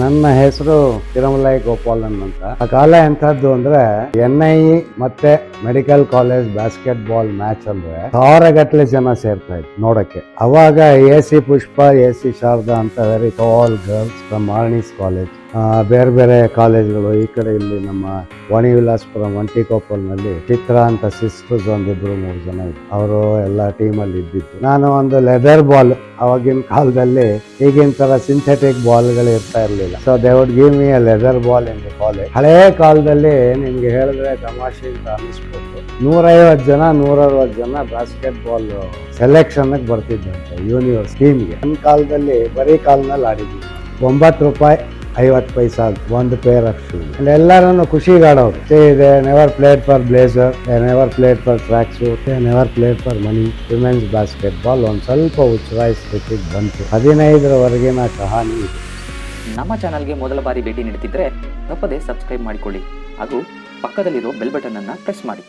ನನ್ನ ಹೆಸರು ತಿರುಮಲೈ ಗೋಪಾಲನ್ ಅಂತ. ಆ ಕಾಲ ಎಂಥದ್ದು ಅಂದ್ರೆ ಎನ್ ಐ ಮತ್ತೆ medical college basketball match ಅಂದ್ರೆ ಸಾವಿರ ಗಟ್ಟಲೆ ಜನ ಸೇರ್ತಾ ಇತ್ತು ನೋಡಕ್ಕೆ. ಅವಾಗ A C Pushpa, A C Sharada ಅಂತ very tall girls from Maharani's college ಬೇರೆ ಬೇರೆ ಕಾಲೇಜ್ಗಳು ಈ ಕಡೆ ಇಲ್ಲಿ ನಮ್ಮ ವಾಣಿ ವಿಲಾಸ್ಪುರಂ ನಲ್ಲಿ ಚಿತ್ರ ಅಂತ ಸಿಸ್ಟರ್ಸ್ ಒಂದಿಬ್ರು ಮೂರು ಜನ ಇದ್ರು ಅವರು ಎಲ್ಲ ಟೀಮಲ್ಲಿ ಇದ್ದಿದ್ದು. ನಾನು ಒಂದು ಲೆದರ್ ಬಾಲ್ ಅವಾಗಿನ ಕಾಲದಲ್ಲಿ ಈಗಿನ ತರ ಸಿಂಥೆಟಿಕ್ ಬಾಲ್ಗಳು ಇರ್ತಾ ಇರಲಿಲ್ಲ. So they would give me a leather ball ಎಂದು ಕಾಲೇಜ್ ಹಳೇ ಕಾಲದಲ್ಲಿ ನಿಮ್ಗೆ ಹೇಳಿದ್ರೆ ತಮಾಷೆ ಅಂತ ಅನಿಸ್ಬೋದು ನೂರೈವತ್ತು ಜನ, ನೂರರವತ್ತು ಜನ ಬಾಸ್ಕೆಟ್ ಬಾಲ್ ಸೆಲೆಕ್ಷನ್ ಬರ್ತಿದ್ದಂತೆ ಯೂನಿವರ್ಸ್ ಟೀಮ್ಗೆ ನನ್ನ ಕಾಲದಲ್ಲಿ ಬರೀ ಕಾಲ್ನಲ್ಲಿ ಆಡಿದ್ವಿ. ಒಂಬತ್ತು ರೂಪಾಯಿ ಐವತ್ತು ಪೈಸಾ ಒಂದು ಪೇರ್ ಆಫ್ ಶೂ ಎಲ್ಲರನ್ನು ಖುಷಿಗಾಡೋರು. ಇದೆ never played for blazer never played for track suit never played for money women's basketball ಒಂದು ಸ್ವಲ್ಪ ಉಚ್ಚರಾಯಿ ಸ್ಥಿತಿಗೆ ಬಂತು. ಹದಿನೈದರವರೆಗಿನ ಕಹಾನಿ ಇದೆ. ನಮ್ಮ ಚಾನಲ್ಗೆ ಮೊದಲ ಬಾರಿ ಭೇಟಿ ನೀಡುತ್ತಿದ್ದರೆ ತಪ್ಪದೇ ಸಬ್ಸ್ಕ್ರೈಬ್ ಮಾಡಿಕೊಳ್ಳಿ ಹಾಗೂ ಪಕ್ಕದಲ್ಲಿರೋ ಬೆಲ್ ಬಟನ್ ಅನ್ನ ಪ್ರೆಸ್ ಮಾಡಿ.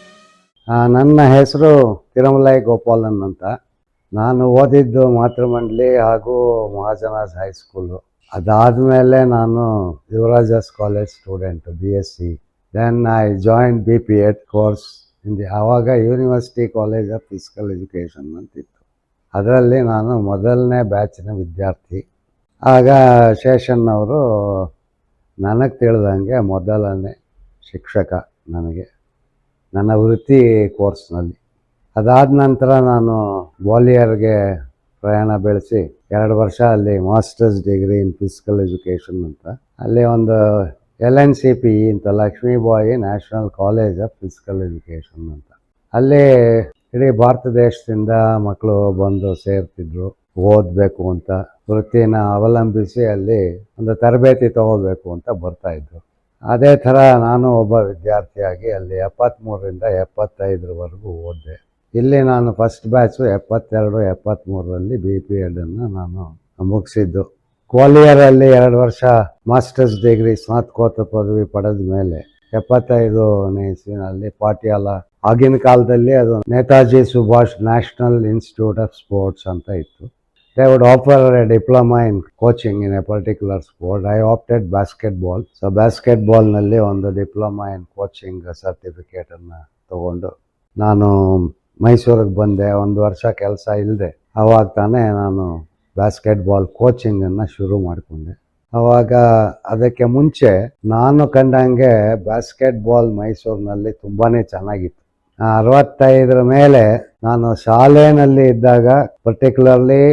ನನ್ನ ಹೆಸರು ತಿರುಮಲೈ ಗೋಪಾಲನ್ ಅಂತ. ನಾನು ಓದಿದ್ದು ಮಾತೃಮಂಡಲಿ ಹಾಗೂ ಮಹಾಜನಾಸ್ ಹೈಸ್ಕೂಲು. ಅದಾದಮೇಲೆ ನಾನು Yuvaraja's college student B S C then I joined B P Ed course ಇಂದಿ ಆವಾಗ university college of physical education ಅಂತಿತ್ತು. ಅದರಲ್ಲಿ ನಾನು ಮೊದಲನೇ ಬ್ಯಾಚಿನ ವಿದ್ಯಾರ್ಥಿ. ಆಗ ಶೇಷನ್ ಅವರು ನನಗೆ ತಿಳಿದಂಗೆ ಮೊದಲನೇ ಶಿಕ್ಷಕ ನನಗೆ, ನನ್ನ ವೃತ್ತಿ ಕೋರ್ಸ್ನಲ್ಲಿ ಅದಾದ ನಂತರ ನಾನು ಗ್ವಾಲಿಯರ್ಗೆ ಪ್ರಯಾಣ ಬೆಳೆಸಿ ಎರಡು ವರ್ಷ ಅಲ್ಲಿ masters degree in physical education ಅಂತ. ಅಲ್ಲಿ ಒಂದು ಎಲ್ ಎನ್ ಸಿ ಪಿ ಅಂತ Lakshmibai national college of physical education ಅಂತ. ಅಲ್ಲಿ ಇಡೀ ಭಾರತ ದೇಶದಿಂದ ಮಕ್ಕಳು ಬಂದು ಸೇರ್ತಿದ್ರು, ಓದಬೇಕು ಅಂತ. ವೃತ್ತಿನ ಅವಲಂಬಿಸಿ ಅಲ್ಲಿ ಒಂದು ತರಬೇತಿ ತಗೋಬೇಕು ಅಂತ ಬರ್ತಾ ಇದ್ರು. ಅದೇ ಥರ ನಾನು ಒಬ್ಬ ವಿದ್ಯಾರ್ಥಿಯಾಗಿ ಅಲ್ಲಿ ಎಪ್ಪತ್ತ್ಮೂರರಿಂದ ಎಪ್ಪತ್ತೈದರವರೆಗೂ ಓದಿದೆ. ಇಲ್ಲಿ ನಾನು ಫಸ್ಟ್ ಬ್ಯಾಚು ಎಪ್ಪತ್ತೆರಡು ಎಪ್ಪತ್ತ್ಮೂರರಲ್ಲಿ ಬಿ ಪಿ ಎಡನ್ನು ನಾನು ಮುಗಿಸಿದ್ದು. ಕ್ವಾಲಿಯರಲ್ಲಿ ಎರಡು ವರ್ಷ ಮಾಸ್ಟರ್ಸ್ ಡಿಗ್ರಿ ಸ್ನಾತಕೋತ್ತರ ಪದವಿ ಪಡೆದ ಮೇಲೆ ಎಪ್ಪತ್ತೈದನೇ ಇಸ್ವಿನಲ್ಲಿ ಪಾಟಿಯಾಲ ಆಗಿನ ಕಾಲದಲ್ಲಿ ಅದು Netaji Subhash national institute of sports ಅಂತ ಇತ್ತು. They would offer a diploma in coaching in a particular sport I opted basketball. So ಬಾಸ್ಕೆಟ್ಬಾಲ್ನಲ್ಲಿ ಒಂದು ಡಿಪ್ಲೊಮಾ ಇನ್ ಕೋಚಿಂಗ್ ಸರ್ಟಿಫಿಕೇಟನ್ನು ತಗೊಂಡು ನಾನು ಮೈಸೂರಿಗೆ ಬಂದೆ, ಒಂದು ವರ್ಷ ಕೆಲಸ ಇಲ್ಲದೆ ಅವಾಗ ತಾನೇ ನಾನು ಬ್ಯಾಸ್ಕೆಟ್ಬಾಲ್ ಕೋಚಿಂಗನ್ನು ಶುರು ಮಾಡಿಕೊಂಡೆ. ಅವಾಗ ಅದಕ್ಕೆ ಮುಂಚೆ ನಾನು ಕಂಡಂಗೆ ಬ್ಯಾಸ್ಕೆಟ್ಬಾಲ್ ಮೈಸೂರಿನಲ್ಲಿ ತುಂಬಾ ಚೆನ್ನಾಗಿತ್ತು. ಅರವತ್ತೈದರ ಮೇಲೆ ನಾನು ಶಾಲೆಯಲ್ಲಿ ಇದ್ದಾಗ ಪರ್ಟಿಕ್ಯುಲರ್ಲಿ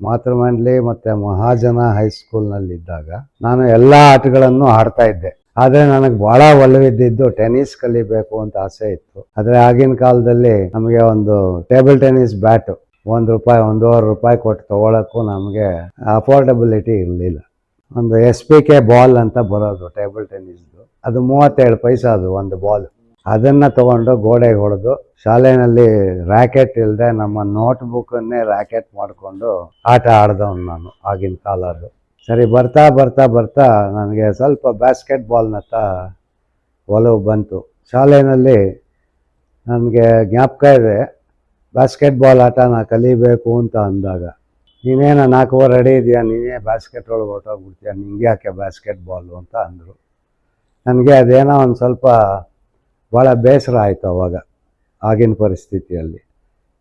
ಮಾತೃಮಂಡ್ಲಿ ಮತ್ತು ಮಹಾಜನ ಹೈಸ್ಕೂಲ್ನಲ್ಲಿ ಇದ್ದಾಗ ನಾನು ಎಲ್ಲ ಆಟಗಳನ್ನು ಆಡ್ತಾ ಇದ್ದೆ. ಆದರೆ ನನಗೆ ಭಾಳ ಒಲವಿದ್ದಿದ್ದು ಟೆನ್ನಿಸ್ ಕಲಿಬೇಕು ಅಂತ ಆಸೆ ಇತ್ತು. ಆದರೆ ಆಗಿನ ಕಾಲದಲ್ಲಿ ನಮಗೆ ಒಂದು ಟೇಬಲ್ ಟೆನ್ನಿಸ್ ಬ್ಯಾಟು ಒಂದು ರೂಪಾಯಿ, ಒಂದೂವರೆ ರೂಪಾಯಿ ಕೊಟ್ಟು ತೊಗೊಳಕ್ಕೂ ನಮಗೆ ಅಫೋರ್ಡಬಿಲಿಟಿ ಇರಲಿಲ್ಲ. ಒಂದು ಎಸ್ ಪಿ ಕೆ ಬಾಲ್ ಅಂತ ಬರೋದು ಟೇಬಲ್ ಟೆನ್ನಿಸ್ದು ಅದು ಮೂವತ್ತೇಳು ಪೈಸೆ ಅದು ಒಂದು ಬಾಲ್. ಅದನ್ನು ತಗೊಂಡು ಗೋಡೆಗೆ ಹೊಡೆದು ಶಾಲೆಯಲ್ಲಿ ರ್ಯಾಕೆಟ್ ಇಲ್ಲದೆ ನಮ್ಮ ನೋಟ್ ಬುಕ್ಕನ್ನೇ ರ್ಯಾಕೆಟ್ ಮಾಡಿಕೊಂಡು ಆಟ ಆಡ್ದವನು ನಾನು ಆಗಿನ ಕಾಲದ್ದು. ಸರಿ, ಬರ್ತಾ ಬರ್ತಾ ಬರ್ತಾ ನನಗೆ ಸ್ವಲ್ಪ ಬ್ಯಾಸ್ಕೆಟ್ ಬಾಲ್ನತ್ತ ಒಲವು ಬಂತು. ಶಾಲೆಯಲ್ಲಿ ನನಗೆ ಜ್ಞಾಪಕ ಇದೆ ಬ್ಯಾಸ್ಕೆಟ್ಬಾಲ್ ಆಟ ನಾ ಕಲಿಬೇಕು ಅಂತ ಅಂದಾಗ. ನೀನೇನು ನಾಲ್ಕೂವರೆ ರೆಡಿ ಇದೆಯಾ? ನೀನೇ ಬ್ಯಾಸ್ಕೆಟ್ ಒಳಗೆ ಹೊರಟೋಗ್ಬಿಡ್ತೀಯ? ನಿಂಗೆ ಯಾಕೆ ಬ್ಯಾಸ್ಕೆಟ್ ಬಾಲು ಅಂತ ಅಂದರು. ನನಗೆ ಅದೇನೋ ಒಂದು ಸ್ವಲ್ಪ ಭಾಳ ಬೇಸರ ಆಯಿತು ಅವಾಗ, ಆಗಿನ ಪರಿಸ್ಥಿತಿಯಲ್ಲಿ.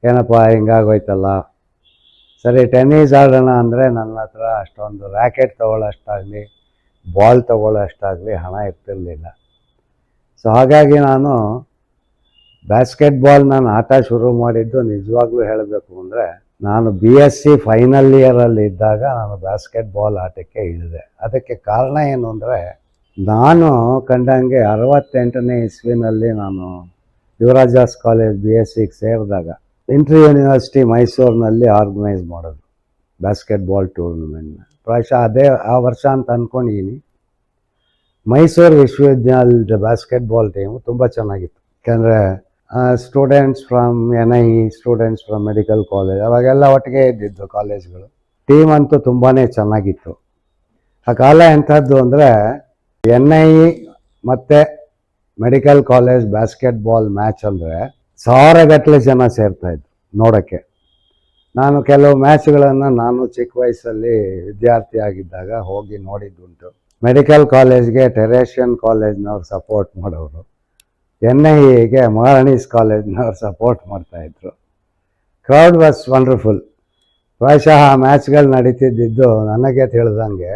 ಏನಪ್ಪ, ಹಿಂಗಾಗೋಯ್ತಲ್ಲ? ಸರಿ ಟೆನ್ನಿಸ್ ಆಡೋಣ ಅಂದರೆ ನನ್ನ ಹತ್ರ ಅಷ್ಟೊಂದು ರ್ಯಾಕೆಟ್ ತೊಗೊಳ್ಳೋಷ್ಟಾಗಲಿ ಬಾಲ್ ತೊಗೊಳ್ಳೋಷ್ಟಾಗಲಿ ಹಣ ಇರ್ತಿರಲಿಲ್ಲ. ಸೊ ಹಾಗಾಗಿ ನಾನು ಬ್ಯಾಸ್ಕೆಟ್ಬಾಲ್ ನಾನು ಆಟ ಶುರು ಮಾಡಿದ್ದು ನಿಜವಾಗ್ಲೂ ಹೇಳಬೇಕು ಅಂದರೆ, ನಾನು ಬಿ ಎಸ್ ಸಿ ಫೈನಲ್ ಇಯರಲ್ಲಿ ಇದ್ದಾಗ ನಾನು ಬ್ಯಾಸ್ಕೆಟ್ಬಾಲ್ ಆಟಕ್ಕೆ ಇಳಿದೆ. ಅದಕ್ಕೆ ಕಾರಣ ಏನು ಅಂದರೆ, ನಾನು ಕಂಡಂಗೆ ಅರವತ್ತೆಂಟನೇ ಇಸ್ವಿನಲ್ಲಿ ನಾನು ಯುವರಾಜಾಸ್ ಕಾಲೇಜ್ ಬಿ ಎಸ್ ಸಿಗೆ ಸೇರಿದಾಗ ಇಂಟ್ರಿ ಯೂನಿವರ್ಸಿಟಿ ಮೈಸೂರಿನಲ್ಲಿ ಆರ್ಗನೈಸ್ ಮಾಡೋದು ಬ್ಯಾಸ್ಕೆಟ್ ಬಾಲ್ ಟೂರ್ನಮೆಂಟ್ನ ಪ್ರಾಯಶಃ ಅದೇ ಆ ವರ್ಷ ಅಂತ ಅಂದ್ಕೊಂಡಿದ್ದೀನಿ ಮೈಸೂರು ವಿಶ್ವವಿದ್ಯಾಲಯದ ಬ್ಯಾಸ್ಕೆಟ್ ಬಾಲ್ ಟೀಮು ತುಂಬ ಚೆನ್ನಾಗಿತ್ತು. ಯಾಕೆಂದರೆ students from N I students from medical college ಅವಾಗೆಲ್ಲ ಒಟ್ಟಿಗೆ ಇದ್ದಿದ್ದು ಕಾಲೇಜ್ಗಳು ಟೀಮ್ ಅಂತೂ ತುಂಬಾ ಚೆನ್ನಾಗಿತ್ತು. ಆ ಕಾಲ ಎಂಥದ್ದು ಅಂದರೆ ಎನ್ ಐ ಮತ್ತು medical college basketball match ಅಂದರೆ ಸಾವಿರಗಟ್ಟಲೆ ಜನ ಸೇರ್ತಾ ಇದ್ರು ನೋಡೋಕ್ಕೆ. ನಾನು ಕೆಲವು ಮ್ಯಾಚ್ಗಳನ್ನು ನಾನು ಚಿಕ್ಕ ವಯಸ್ಸಲ್ಲಿ ವಿದ್ಯಾರ್ಥಿ ಆಗಿದ್ದಾಗ ಹೋಗಿ ನೋಡಿದ್ದುಂಟು ಮೆಡಿಕಲ್ ಕಾಲೇಜ್ಗೆ ಟೆರೇಷಿಯನ್ ಕಾಲೇಜ್ನವ್ರು ಸಪೋರ್ಟ್ ಮಾಡೋರು. ಎನ್ ಐ ಎಗೆ ಮಹಾರಾಣೀಸ್ ಕಾಲೇಜ್ನವ್ರು ಸಪೋರ್ಟ್ ಮಾಡ್ತಾಯಿದ್ರು ಕ್ರೌಡ್ ವಾಸ್ ವಂಡರ್ಫುಲ್. ಪ್ರಾಯಶಃ ಆ ಮ್ಯಾಚ್ಗಳು ನಡೀತಿದ್ದಿದ್ದು ನನಗೆ ತಿಳಿದಂಗೆ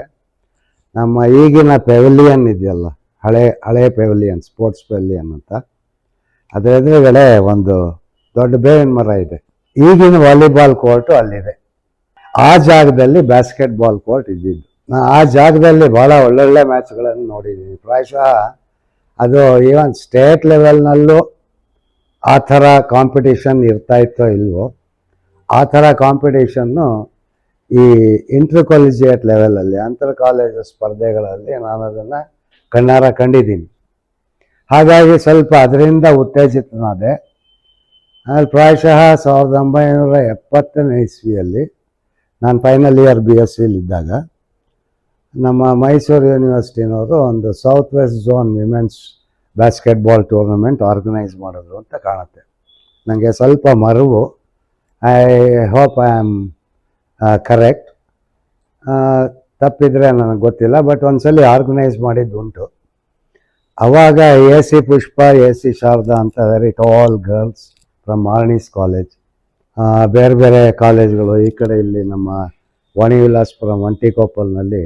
ನಮ್ಮ ಈಗಿನ ಪೆವಿಲಿಯನ್ ಇದೆಯಲ್ಲ, ಹಳೆ ಹಳೆ ಪೆವಿಲಿಯನ್, ಸ್ಪೋರ್ಟ್ಸ್ ಪೆವಿಲಿಯನ್ ಅಂತ. ಅದರ ಎದುರುಗಡೆ ಒಂದು ದೊಡ್ಡ ಬೇವಿನ ಮರ ಇದೆ. ಈಗಿನ ವಾಲಿಬಾಲ್ ಕೋರ್ಟು ಅಲ್ಲಿದೆ. ಆ ಜಾಗದಲ್ಲಿ ಬ್ಯಾಸ್ಕೆಟ್ ಬಾಲ್ ಕೋರ್ಟ್ ಇದ್ದಿದ್ದು. ನಾನು ಆ ಜಾಗದಲ್ಲಿ ಭಾಳ ಒಳ್ಳೊಳ್ಳೆ ಮ್ಯಾಚ್ಗಳನ್ನು ನೋಡಿದ್ದೀನಿ. ಪ್ರಾಯಶಃ ಅದು ಈವನ್ ಸ್ಟೇಟ್ ಲೆವೆಲ್ನಲ್ಲೂ ಆ ಥರ ಕಾಂಪಿಟೇಷನ್ ಇರ್ತಾ ಇತ್ತೋ ಇಲ್ವೋ, ಆ ಥರ ಕಾಂಪಿಟೇಷನ್ನು ಈ ಇಂಟರ್ ಕಾಲೇಜಿಯೇಟ್ ಲೆವೆಲಲ್ಲಿ ಅಂತರ್ ಕಾಲೇಜ್ ಸ್ಪರ್ಧೆಗಳಲ್ಲಿ ನಾನು ಅದನ್ನು ಕಣ್ಣಾರ ಕಂಡಿದ್ದೀನಿ. ಹಾಗಾಗಿ ಸ್ವಲ್ಪ ಅದರಿಂದ ಉತ್ತೇಜಿತನಾದೆ. ಆಮೇಲೆ ಪ್ರಾಯಶಃ ಸಾವಿರದ ಒಂಬೈನೂರ ಎಪ್ಪತ್ತನೇ ಇಸ್ವಿಯಲ್ಲಿ ನಾನು ಫೈನಲ್ ಇಯರ್ ಬಿ ಎಸ್ ಸಿಲಿದ್ದಾಗ ನಮ್ಮ ಮೈಸೂರು ಯೂನಿವರ್ಸಿಟಿನವರು ಒಂದು south west zone women's basketball tournament organise ಮಾಡಿದ್ರು ಅಂತ ಕಾಣುತ್ತೆ. ನನಗೆ ಸ್ವಲ್ಪ ಮರುವು. I hope I am correct ತಪ್ಪಿದರೆ ನನಗೆ ಗೊತ್ತಿಲ್ಲ ಬಟ್ ಒಂದ್ಸಲಿ ಆರ್ಗನೈಸ್ ಮಾಡಿದ್ದು ಉಂಟು ಅವಾಗ A C Pushpa A C Sharada ಅಂತ very tall girls from Maharani's college ಬೇರೆ ಬೇರೆ ಕಾಲೇಜ್ಗಳು ಈ ಕಡೆ ಇಲ್ಲಿ ನಮ್ಮ ವಾಣಿ ವಿಲಾಸ್ಪುರಂ ಒಂಟಿಕೊಪ್ಪಲ್ನಲ್ಲಿ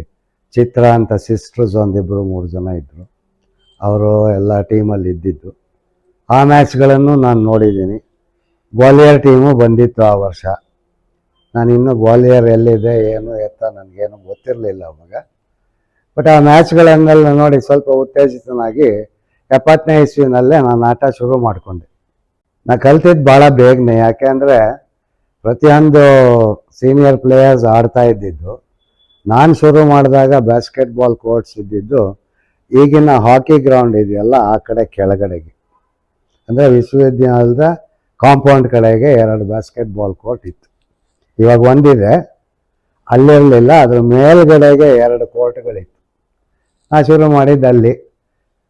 ಚಿತ್ರ ಅಂತ ಸಿಸ್ಟರ್ಸ್ ಒಂದಿಬ್ಬರು ಮೂರು ಜನ ಇದ್ದರು ಅವರು ಎಲ್ಲ ಟೀಮಲ್ಲಿ ಇದ್ದಿದ್ದು. ಆ ಮ್ಯಾಚ್ಗಳನ್ನು ನಾನು ನೋಡಿದ್ದೀನಿ. ಗ್ವಾಲಿಯರ್ ಟೀಮು ಬಂದಿತ್ತು ಆ ವರ್ಷ. ನಾನು ಇನ್ನೂ ಗ್ವಾಲಿಯರ್ ಎಲ್ಲಿದೆ, ಏನು ಎತ್ತ ನನಗೇನು ಗೊತ್ತಿರಲಿಲ್ಲ ಅವಾಗ. ಬಟ್ ಆ ಮ್ಯಾಚ್ಗಳನ್ನೆಲ್ಲ ನೋಡಿ ಸ್ವಲ್ಪ ಉತ್ತೇಜಿತನಾಗಿ ಎಪ್ಪತ್ತನೇ ಇಸ್ವಿನಲ್ಲೇ ನಾನು ಆಟ ಶುರು ಮಾಡಿಕೊಂಡೆ. ನಾ ಕಲ್ತಿದ್ದು ಭಾಳ ಬೇಗನೆ ಯಾಕೆಂದರೆ ಪ್ರತಿಯೊಂದು ಸೀನಿಯರ್ ಪ್ಲೇಯರ್ಸ್ ಆಡ್ತಾ ಇದ್ದಿದ್ದು. ನಾನು ಶುರು ಮಾಡಿದಾಗ ಬ್ಯಾಸ್ಕೆಟ್ಬಾಲ್ ಕೋರ್ಟ್ಸ್ ಇದ್ದಿದ್ದು. ಈಗಿನ ಹಾಕಿ ಗ್ರೌಂಡ್ ಇದೆಯಲ್ಲ, ಆ ಕಡೆ ಕೆಳಗಡೆಗೆ. ಅಂದರೆ ವಿಶ್ವವಿದ್ಯಾಲಯದ ಕಾಂಪೌಂಡ್ ಕಡೆಗೆ ಎರಡು ಬ್ಯಾಸ್ಕೆಟ್ಬಾಲ್ ಕೋರ್ಟ್ ಇತ್ತು. ಇವಾಗ ಒಂದಿದೆ. ಅಲ್ಲಿರಲಿಲ್ಲ, ಅದ್ರ ಮೇಲ್ಗಡೆಗೆ ಎರಡು ಕೋರ್ಟ್ಗಳಿತ್ತು ನಾ ಶುರು ಮಾಡಿದ್ದಲ್ಲಿ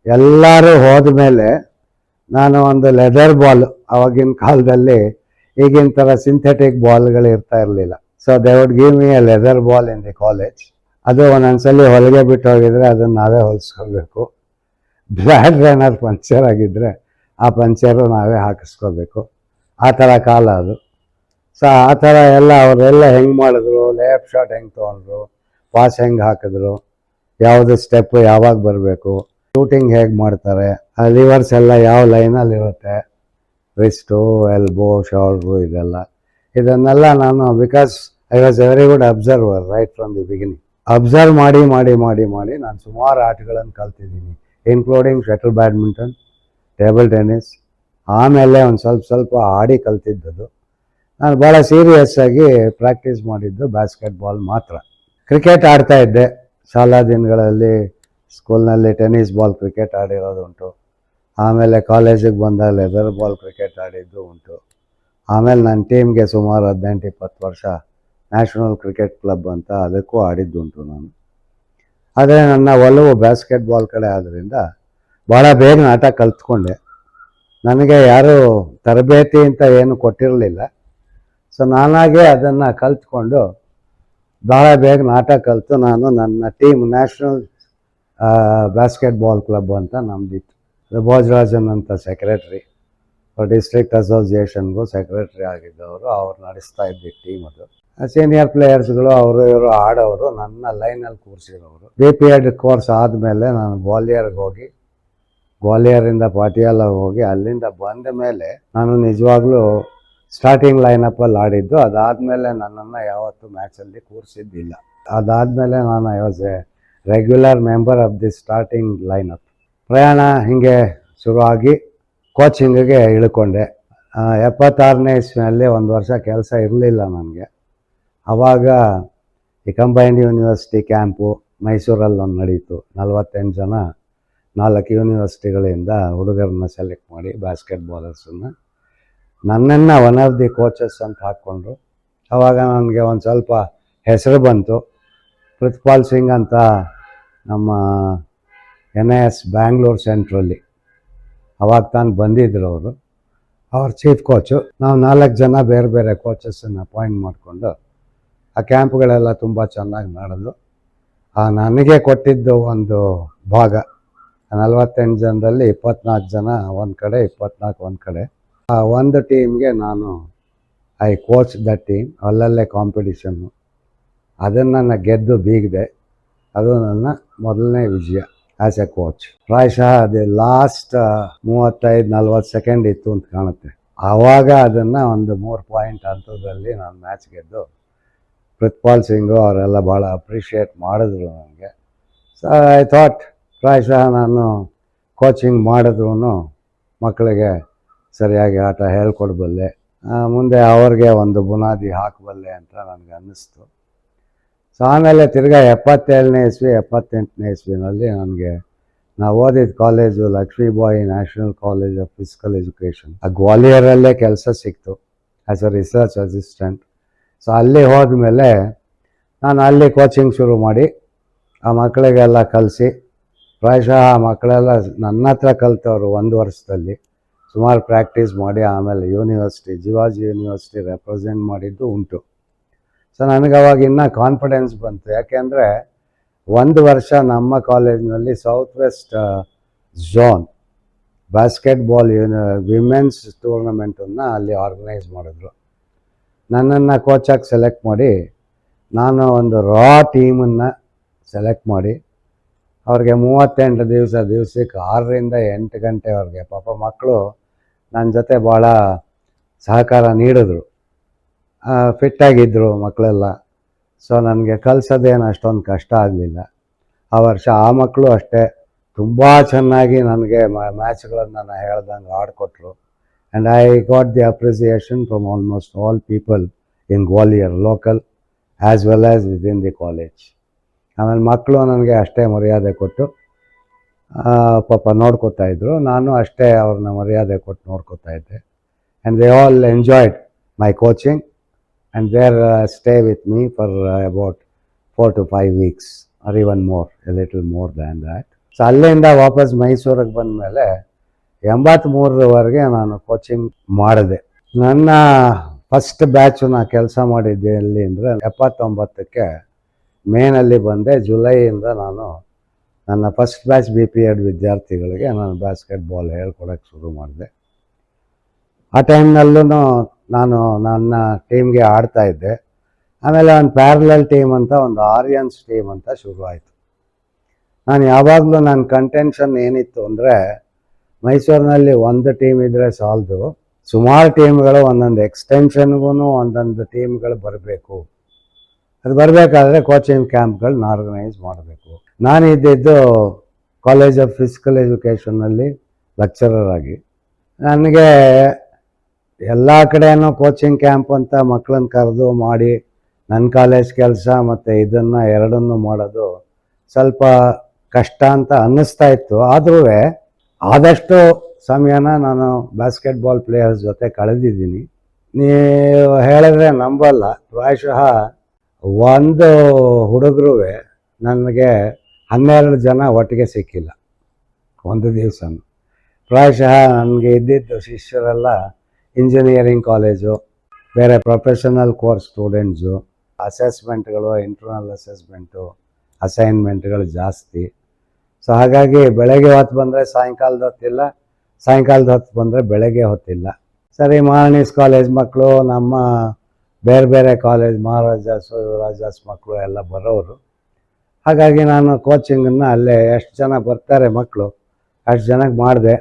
ಎಲ್ಲರೂ ಹೋದ ಮೇಲೆ ನಾನು ಒಂದು ಲೆದರ್ ಬಾಲ್ ಅವಾಗಿನ ಕಾಲದಲ್ಲಿ ಈಗಿನ ಥರ ಸಿಂಥೆಟಿಕ್ ಬಾಲ್ಗಳು ಇರ್ತಾ ಇರಲಿಲ್ಲ. So they would give me a leather ball in the college ಅದು ಒಂದೊಂದ್ಸಲಿ ಹೊಲಿಗೆ ಬಿಟ್ಟು ಹೋಗಿದ್ರೆ ಅದನ್ನು ನಾವೇ ಹೊಲಿಸ್ಕೊಳ್ಬೇಕು. ಬ್ಲ್ಯಾಡ್ ಏನಾದ್ರು ಪಂಚರ್ ಆಗಿದ್ದರೆ ಆ ಪಂಚರು ನಾವೇ ಹಾಕಿಸ್ಕೋಬೇಕು ಆ ಥರ ಕಾಲ ಅದು. ಸೊ ಆ ಥರ ಎಲ್ಲ ಅವರೆಲ್ಲ ಹೆಂಗೆ ಮಾಡಿದ್ರು? ಲೇಫ್ ಶಾಟ್ ಹೆಂಗೆ ತೊಗೊಂಡ್ರು? ಪಾಸ್ ಹೆಂಗೆ ಹಾಕಿದ್ರು? ಯಾವುದು ಸ್ಟೆಪ್ ಯಾವಾಗ ಬರಬೇಕು ಶೂಟಿಂಗ್ ಹೇಗೆ ಮಾಡ್ತಾರೆ ಲಿವರ್ಸ್ ಎಲ್ಲ ಯಾವ ಲೈನಲ್ಲಿ ಇರುತ್ತೆ ರಿಸ್ಟು ಎಲ್ಬೋ ಶೋಲ್ಡ್ರು ಇದೆಲ್ಲ. ಇದನ್ನೆಲ್ಲ ನಾನು because I was very good observer right from the beginning observe ಮಾಡಿ ಮಾಡಿ ಮಾಡಿ ಮಾಡಿ ನಾನು ಸುಮಾರು ಆಟಗಳನ್ನು ಕಲ್ತಿದ್ದೀನಿ including shuttle badminton table tennis ಆಮೇಲೆ ಒಂದು ಸ್ವಲ್ಪ ಸ್ವಲ್ಪ ಆಡಿ ಕಲ್ತಿದ್ದದು ನಾನು ಭಾಳ ಸೀರಿಯಸ್ ಆಗಿ ಪ್ರಾಕ್ಟೀಸ್ ಮಾಡಿದ್ದು ಬಾಸ್ಕೆಟ್ಬಾಲ್ ಮಾತ್ರ. ಕ್ರಿಕೆಟ್ ಆಡ್ತಾ ಇದ್ದೆ. ಶಾಲಾ ದಿನಗಳಲ್ಲಿ ಸ್ಕೂಲ್ನಲ್ಲಿ ಟೆನ್ನಿಸ್ ಬಾಲ್, ಕ್ರಿಕೆಟ್ ಆಡಿರೋದು ಉಂಟು. ಆಮೇಲೆ ಕಾಲೇಜಿಗೆ ಬಂದಾಗ ಲೆದರ್ ಬಾಲ್, ಕ್ರಿಕೆಟ್ ಆಡಿದ್ದು ಉಂಟು. ಆಮೇಲೆ ನನ್ನ ಟೀಮ್ಗೆ ಸುಮಾರು ಹದಿನೆಂಟು, ಇಪ್ಪತ್ತು ವರ್ಷ ನ್ಯಾಷನಲ್ ಕ್ರಿಕೆಟ್ ಕ್ಲಬ್ ಅಂತ ಅದಕ್ಕೂ ಆಡಿದ್ದುಂಟು ನಾನು. ಆದರೆ ನನ್ನ ಒಲವು ಬ್ಯಾಸ್ಕೆಟ್ಬಾಲ್ ಕಡೆ ಆದ್ದರಿಂದ ಭಾಳ ಬೇಗ ಆಟ ಕಲ್ತ್ಕೊಂಡೆ. ನನಗೆ ಯಾರು ತರಬೇತಿ ಅಂತ ಏನು ಕೊಟ್ಟಿರಲಿಲ್ಲ. ಸೊ ನಾನಾಗೆ ಅದನ್ನು ಕಲ್ತ್ಕೊಂಡು ಭಾಳ ಬೇಗ ನಾಟಕ ಕಲಿತು ನಾನು ನನ್ನ ಟೀಮ್ ನ್ಯಾಷನಲ್ ಬಾಸ್ಕೆಟ್ಬಾಲ್ ಕ್ಲಬ್ ಅಂತ ನಮ್ದಿತ್ತು. ಭೋಜರಾಜನ್ ಅಂತ ಸೆಕ್ರೆಟ್ರಿ ಡಿಸ್ಟ್ರಿಕ್ಟ್ ಅಸೋಸಿಯೇಷನ್ಗೂ ಸೆಕ್ರೆಟ್ರಿ ಆಗಿದ್ದವರು, ಅವ್ರು ನಡೆಸ್ತಾ ಇದ್ದ ಟೀಮ್ ಅದು. ಸೀನಿಯರ್ ಪ್ಲೇಯರ್ಸ್ಗಳು ಅವರು ಇವರು ಆಡೋರು, ನನ್ನ ಲೈನಲ್ಲಿ ಕೂರಿಸಿರೋರು. ಬಿ ಪಿ ಎಡ್ ಕೋರ್ಸ್ ಆದಮೇಲೆ ನಾನು ಗ್ವಾಲಿಯರ್ಗೆ ಹೋಗಿ ಗ್ವಾಲಿಯರಿಂದ ಪಾಟಿಯಾಲ ಹೋಗಿ ಅಲ್ಲಿಂದ ಬಂದ ಮೇಲೆ ನಾನು ನಿಜವಾಗ್ಲೂ ಸ್ಟಾರ್ಟಿಂಗ್ ಲೈನಪ್ಪಲ್ಲಿ ಆಡಿದ್ದು, ಅದಾದಮೇಲೆ ನನ್ನನ್ನು ಯಾವತ್ತೂ ಮ್ಯಾಚಲ್ಲಿ ಕೂರಿಸಿದ್ದಿಲ್ಲ. ಅದಾದಮೇಲೆ ನಾನು I was a regular member of the starting lineup ಪ್ರಯಾಣ ಹೀಗೆ ಶುರುವಾಗಿ ಕೋಚಿಂಗಿಗೆ ಇಳ್ಕೊಂಡೆ. ಎಪ್ಪತ್ತಾರನೇ ಇಸ್ವಿನಲ್ಲಿ ಒಂದು ವರ್ಷ ಕೆಲಸ ಇರಲಿಲ್ಲ ನನಗೆ. ಆವಾಗ ಈ ಕಂಬೈನ್ಡ್ ಯೂನಿವರ್ಸಿಟಿ ಕ್ಯಾಂಪು ಮೈಸೂರಲ್ಲಿ ಒಂದು ನಡೀತು. ನಲವತ್ತೆಂಟು ಜನ ನಾಲ್ಕು ಯೂನಿವರ್ಸಿಟಿಗಳಿಂದ ಹುಡುಗರನ್ನ ಸೆಲೆಕ್ಟ್ ಮಾಡಿ ಬ್ಯಾಸ್ಕೆಟ್ ಬಾಲರ್ಸನ್ನು ನನ್ನನ್ನು ಒನ್ ಆಫ್ ದಿ ಕೋಚಸ್ ಅಂತ ಹಾಕ್ಕೊಂಡ್ರು ಆವಾಗ ನನಗೆ ಒಂದು ಸ್ವಲ್ಪ ಹೆಸರು ಬಂತು. ಪ್ರಿತ್ಪಾಲ್ ಸಿಂಗ್ ಅಂತ ನಮ್ಮ ಎನ್ ಐ ಎಸ್ ಬ್ಯಾಂಗ್ಳೂರ್ ಸೆಂಟ್ರಲ್ಲಿ ಅವಾಗ ತಾನು ಬಂದಿದ್ರು ಅವರು. ಅವ್ರ ಚೀಫ್ ಕೋಚು ನಾವು ನಾಲ್ಕು ಜನ ಬೇರೆ ಬೇರೆ ಕೋಚಸ್ಸನ್ನು ಅಪಾಯಿಂಟ್ ಮಾಡಿಕೊಂಡು ಆ ಕ್ಯಾಂಪ್ಗಳೆಲ್ಲ ತುಂಬ ಚೆನ್ನಾಗಿ ನಡೆದು ಆ ನನಗೆ ಕೊಟ್ಟಿದ್ದು ಒಂದು ಭಾಗ. ನಲವತ್ತೆಂಟು ಜನರಲ್ಲಿ ಇಪ್ಪತ್ನಾಲ್ಕು ಜನ ಒಂದು ಕಡೆ, ಇಪ್ಪತ್ನಾಲ್ಕು ಒಂದು ಕಡೆ. ಆ ಒಂದು ಟೀಮ್ಗೆ ನಾನು ಐ ಕೋಚ್ ದ ಟೀಮ್ ಅಲ್ಲಲ್ಲೇ ಕಾಂಪಿಟಿಷನ್ನು ಅದನ್ನು ನಾನು ಗೆದ್ದು ಬೀಗಿದೆ. ಅದು ನನ್ನ ಮೊದಲನೇ ವಿಜಯ ಆ್ಯಸ್ ಎ ಕೋಚ್ ಪ್ರಾಯಶಃ ಅದು ಲಾಸ್ಟ್ ಮೂವತ್ತೈದು, ನಲ್ವತ್ತು ಸೆಕೆಂಡ್ ಇತ್ತು ಅಂತ ಕಾಣುತ್ತೆ. ಆವಾಗ ಅದನ್ನು ಒಂದು ಮೂರು ಪಾಯಿಂಟ್ ಅಂತದಲ್ಲಿ ನಾನು ಮ್ಯಾಚ್ ಗೆದ್ದು ಪ್ರಿತ್ಪಾಲ್ ಸಿಂಗು ಅವರೆಲ್ಲ ಭಾಳ ಅಪ್ರಿಷಿಯೇಟ್ ಮಾಡಿದ್ರು ನನಗೆ ಸೊ ಐ ಥಾಟ್ ಪ್ರಾಯಶಃ ನಾನು ಕೋಚಿಂಗ್ ಮಾಡಿದ್ರು ಮಕ್ಕಳಿಗೆ ಸರಿಯಾಗಿ ಆಟ ಹೇಳ್ಕೊಡ್ಬಲ್ಲೆ. ಮುಂದೆ ಅವ್ರಿಗೆ ಒಂದು ಬುನಾದಿ ಹಾಕಬಲ್ಲೆ ಅಂತ ನನಗೆ ಅನ್ನಿಸ್ತು. ಸೊ ಆಮೇಲೆ ತಿರ್ಗಾ ಎಪ್ಪತ್ತೇಳನೇ ಇಸ್ವಿ, ಎಪ್ಪತ್ತೆಂಟನೇ ಇಸ್ವಿನಲ್ಲಿ ನನಗೆ ನಾವು ಓದಿದ college Lakshmibai national college of physical education. ಆ ಗ್ವಾಲಿಯರಲ್ಲೇ ಕೆಲಸ ಸಿಕ್ತು as a research assistant so ಅಲ್ಲಿ ಹೋದ್ಮೇಲೆ ನಾನು ಅಲ್ಲಿ ಕೋಚಿಂಗ್ ಶುರು ಮಾಡಿ, ಆ ಮಕ್ಕಳಿಗೆಲ್ಲ ಕಲಿಸಿ, ಪ್ರಾಯಶಃ ಆ ಮಕ್ಕಳೆಲ್ಲ ನನ್ನ ಹತ್ರ ಕಲಿತವ್ರು ಒಂದು ವರ್ಷದಲ್ಲಿ. ಸುಮಾರು ಪ್ರಾಕ್ಟೀಸ್ ಮಾಡಿ ಆಮೇಲೆ ಯೂನಿವರ್ಸಿಟಿ, ಜಿವಾಜಿ ಯೂನಿವರ್ಸಿಟಿ ರೆಪ್ರೆಸೆಂಟ್ ಮಾಡಿದ್ದು ಉಂಟು. ಸೊ ನನಗೆ ಅವಾಗ ಇನ್ನೂ ಕಾನ್ಫಿಡೆನ್ಸ್ ಬಂತು. ಯಾಕೆಂದರೆ ಒಂದು ವರ್ಷ ನಮ್ಮ ಕಾಲೇಜಿನಲ್ಲಿ south west zone basketball uni women's ಟೂರ್ನಮೆಂಟನ್ನು ಅಲ್ಲಿ ಆರ್ಗನೈಸ್ ಮಾಡಿದ್ರು. ನನ್ನನ್ನು ಕೋಚಾಗಿ ಸೆಲೆಕ್ಟ್ ಮಾಡಿ, ನಾನು ಒಂದು ರಾ ಟೀಮನ್ನು ಸೆಲೆಕ್ಟ್ ಮಾಡಿ ಅವ್ರಿಗೆ ಮೂವತ್ತೆಂಟು ದಿವಸ, ದಿವಸಕ್ಕೆ ಆರರಿಂದ ಎಂಟು ಗಂಟೆವರೆಗೆ ಪಾಪ ಮಕ್ಕಳು ನನ್ನ ಜೊತೆ ಭಾಳ ಸಹಕಾರ ನೀಡಿದ್ರು. ಫಿಟ್ಟಾಗಿದ್ದರು ಮಕ್ಕಳೆಲ್ಲ. ಸೊ ನನಗೆ ಕಲಿಸೋದೇನು ಅಷ್ಟೊಂದು ಕಷ್ಟ ಆಗಲಿಲ್ಲ. ಆ ವರ್ಷ ಆ ಮಕ್ಕಳು ಅಷ್ಟೇ. ತುಂಬ ಚೆನ್ನಾಗಿ ನನಗೆ ಮ್ಯಾಚ್ಗಳನ್ನು ನಾನು ಹೇಳ್ದಂಗೆ ಆಡಿಕೊಟ್ರು. And I got the appreciation from almost all people in Gwalior local as well as within the college ಆಮೇಲೆ ಮಕ್ಕಳು ನನಗೆ ಅಷ್ಟೇ ಮರ್ಯಾದೆ ಕೊಟ್ಟು ಪಾಪ ನೋಡ್ಕೋತಾ ಇದ್ರು. ನಾನು ಅಷ್ಟೇ ಅವ್ರನ್ನ ಮರ್ಯಾದೆ ಕೊಟ್ಟು ನೋಡ್ಕೋತಾ ಇದ್ದೆ. And they all enjoyed my coaching and their stay with me for about four to five weeks or even more a little more than that so ಅಲ್ಲಿಂದ ವಾಪಸ್ ಮೈಸೂರಿಗೆ ಬಂದಮೇಲೆ ಎಂಬತ್ತ್ಮೂರರವರೆಗೆ ನಾನು ಕೋಚಿಂಗ್ ಮಾಡಿದೆ. ನನ್ನ ಫಸ್ಟ್ ಬ್ಯಾಚು ನಾನು ಕೆಲಸ ಮಾಡಿದ್ದೆ ಎಲ್ಲಿ ಅಂದರೆ ಎಪ್ಪತ್ತೊಂಬತ್ತಕ್ಕೆ ಮೇನಲ್ಲಿ ಬಂದೆ ಜುಲೈಯಿಂದ ನಾನು ನನ್ನ first batch B P Ed ವಿದ್ಯಾರ್ಥಿಗಳಿಗೆ ನಾನು ಬ್ಯಾಸ್ಕೆಟ್ಬಾಲ್ ಹೇಳ್ಕೊಡೋಕ್ಕೆ ಶುರು ಮಾಡಿದೆ. ಆ ಟೈಮ್ನಲ್ಲೂ ನಾನು ನನ್ನ ಟೀಮ್ಗೆ ಆಡ್ತಾ ಇದ್ದೆ. ಆಮೇಲೆ ಒಂದು ಪ್ಯಾರಲಲ್ ಟೀಮ್ ಅಂತ ಒಂದು ಆರಿಯನ್ಸ್ ಟೀಮ್ ಅಂತ ಶುರು ಆಯಿತು ನಾನು ಯಾವಾಗಲೂ ನನ್ನ ಕಂಟೆನ್ಷನ್ ಏನಿತ್ತು ಅಂದರೆ ಮೈಸೂರಿನಲ್ಲಿ ಒಂದು ಟೀಮ್ ಇದ್ದರೆ ಸಾಲದು. ಸುಮಾರು ಟೀಮ್ಗಳು ಒಂದೊಂದು ಎಕ್ಸ್ಟೆನ್ಷನ್ಗೂ ಒಂದೊಂದು ಟೀಮ್ಗಳು ಬರಬೇಕು. ಅದು ಬರಬೇಕಾದ್ರೆ ಕೋಚಿಂಗ್ ಕ್ಯಾಂಪ್ಗಳನ್ನ ಆರ್ಗನೈಸ್ ಮಾಡಬೇಕು. ನಾನು ಇದ್ದಿದ್ದು ಕಾಲೇಜ್ ಆಫ್ ಫಿಸಿಕಲ್ ಎಜುಕೇಷನ್ನಲ್ಲಿ ಲೆಕ್ಚರರ್ ಆಗಿ. ನನಗೆ ಎಲ್ಲ ಕಡೆಯೂ ಕೋಚಿಂಗ್ ಕ್ಯಾಂಪ್ ಅಂತ ಮಕ್ಕಳನ್ನ ಕರೆದು ಮಾಡಿ ನನ್ನ ಕಾಲೇಜ್ ಕೆಲಸ ಮತ್ತು ಇದನ್ನು ಎರಡನ್ನೂ ಮಾಡೋದು ಸ್ವಲ್ಪ ಕಷ್ಟ ಅಂತ ಅನ್ನಿಸ್ತಾ ಇತ್ತು. ಆದರೂ ಆದಷ್ಟು ಸಮಯನ ನಾನು ಬ್ಯಾಸ್ಕೆಟ್ಬಾಲ್ ಪ್ಲೇಯರ್ಸ್ ಜೊತೆ ಕಳೆದಿದ್ದೀನಿ. ನೀವು ಹೇಳಿದ್ರೆ ನಂಬಲ್ಲ, ಪ್ರಾಯಶಃ ಒಂದು ಹುಡುಗರು ನನಗೆ ಹನ್ನೆರಡು ಜನ ಒಟ್ಟಿಗೆ ಸಿಕ್ಕಿಲ್ಲ. ಒಂದು ದಿವಸ ಪ್ರಾಯಶಃ ನನಗೆ ಇದ್ದಿದ್ದು ಶಿಷ್ಯರೆಲ್ಲ ಇಂಜಿನಿಯರಿಂಗ್ ಕಾಲೇಜು ಬೇರೆ ಪ್ರೊಫೆಷನಲ್ ಕೋರ್ಸ್ ಸ್ಟೂಡೆಂಟ್ಸು ಅಸೆಸ್ಮೆಂಟ್ಗಳು ಇಂಟರ್ನಲ್ ಅಸೆಸ್ಮೆಂಟು ಅಸೈನ್ಮೆಂಟ್ಗಳು ಜಾಸ್ತಿ. ಸೊ ಹಾಗಾಗಿ ಬೆಳಗ್ಗೆ ಹೊತ್ತು ಬಂದರೆ ಸಾಯಂಕಾಲದ ಹೊತ್ತಿಲ್ಲ ಸಾಯಂಕಾಲದ ಹೊತ್ತು ಬಂದರೆ ಬೆಳಗ್ಗೆ ಹೊತ್ತಿಲ್ಲ ಸರಿ ಮಾರ್ನಿಸ್ ಕಾಲೇಜ್ ಮಕ್ಕಳು, ನಮ್ಮ ಬೇರೆ ಬೇರೆ ಕಾಲೇಜ್ ಮಹಾರಾಜಾಸ್ ಯುವರಾಜಾಸ್ ಮಕ್ಕಳು ಎಲ್ಲ ಬರೋರು ಹಾಗಾಗಿ ನಾನು ಕೋಚಿಂಗನ್ನು ಅಲ್ಲೇ ಎಷ್ಟು ಜನ ಬರ್ತಾರೆ ಮಕ್ಕಳು ಅಷ್ಟು ಜನಕ್ಕೆ ಮಾಡಿದೆ.